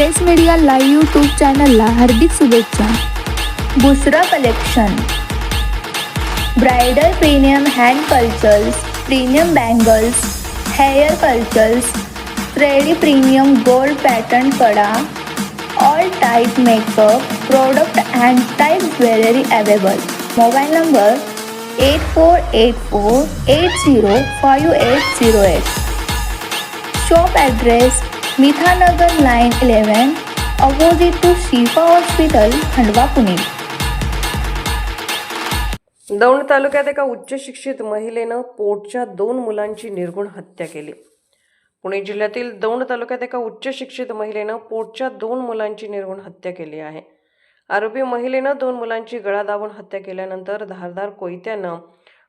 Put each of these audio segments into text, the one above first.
Press media live YouTube चॅनलला हार्दिक शुभेच्छा। Busra collection. Bridal premium hand clutchers premium bangles hair clutchers thready premium gold pattern Kada all type makeup product and type jewellery available mobile number eight four eight four eight zero five eight zero eight shop address Mithanagar line eleven opposite to Shifa hospital Khandwa Pune. Daund तालुक्यात एका उच्च शिक्षित महिलेनं पोटच्या दोन मुलांची निर्गुण हत्या केली. पुणे जिल्ह्यातील दौंड तालुक्यात एका उच्च शिक्षित महिलेनं पोटच्या दोन मुलांची निर्गुण हत्या केली आहे. आरोपी महिलेनं दोन मुलांची गळा दाबून हत्या केल्यानंतर धारदार कोयत्यानं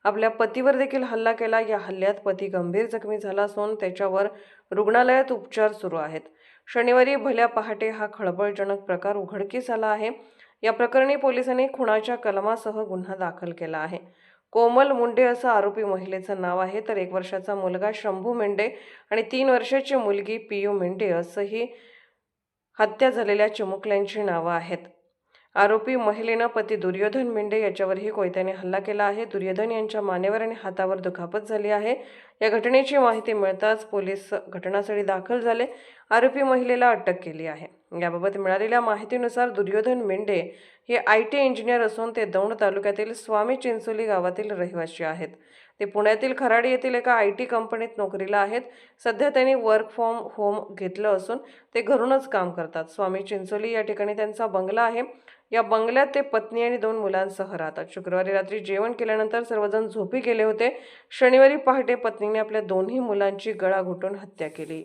आपल्या पतीवर देखील हल्ला केला. या हल्ल्यात पती गंभीर जखमी झाला असून त्याच्यावर रुग्णालयात उपचार सुरू आहेत. शनिवारी भल्या पहाटे हा खळबळजनक प्रकार उघडकीस आला आहे. या प्रकरणी पोलिसांनी खुणाच्या कलमासह गुन्हा दाखल केला आहे. कोमल मुंडे असं आरोपी महिलेचं नाव आहे. तर एक वर्षाचा मुलगा शंभू मेंढे आणि तीन वर्षाची मुलगी पियू मेंढे असंही हत्या झालेल्या चिमुकल्यांची नावं आहेत. आरोपी महिलेनं पती दुर्योधन मेंढे याच्यावरही कोयत्याने हल्ला केला आहे. दुर्योधन यांच्या मानेवर आणि हातावर दुखापत झाली आहे. या घटनेची माहिती मिळताच पोलीस घटनास्थळी दाखल झाले. आरोपी महिलेला अटक केली आहे. याबाबत मिळालेल्या माहितीनुसार दुर्योधन मेंढे हे आय टी इंजिनियर असून ते दौंड तालुक्यातील स्वामी चिंचोली गावातील रहिवासी आहेत. ते पुण्यातील खराडी येथील एका आय टी कंपनीत नोकरीला आहेत. सध्या त्यांनी वर्क फ्रॉम होम घेतलं असून ते घरूनच काम करतात. स्वामी चिंचोली या ठिकाणी त्यांचा बंगला आहे. या बंगल्यात ते पत्नी आणि दोन मुलांसह राहतात. शुक्रवारी रात्री जेवण केल्यानंतर सर्वजण झोपी गेले होते. शनिवारी पहाटे पत्नीने आपल्या दोन्ही मुलांची गळा घुटून हत्या केली.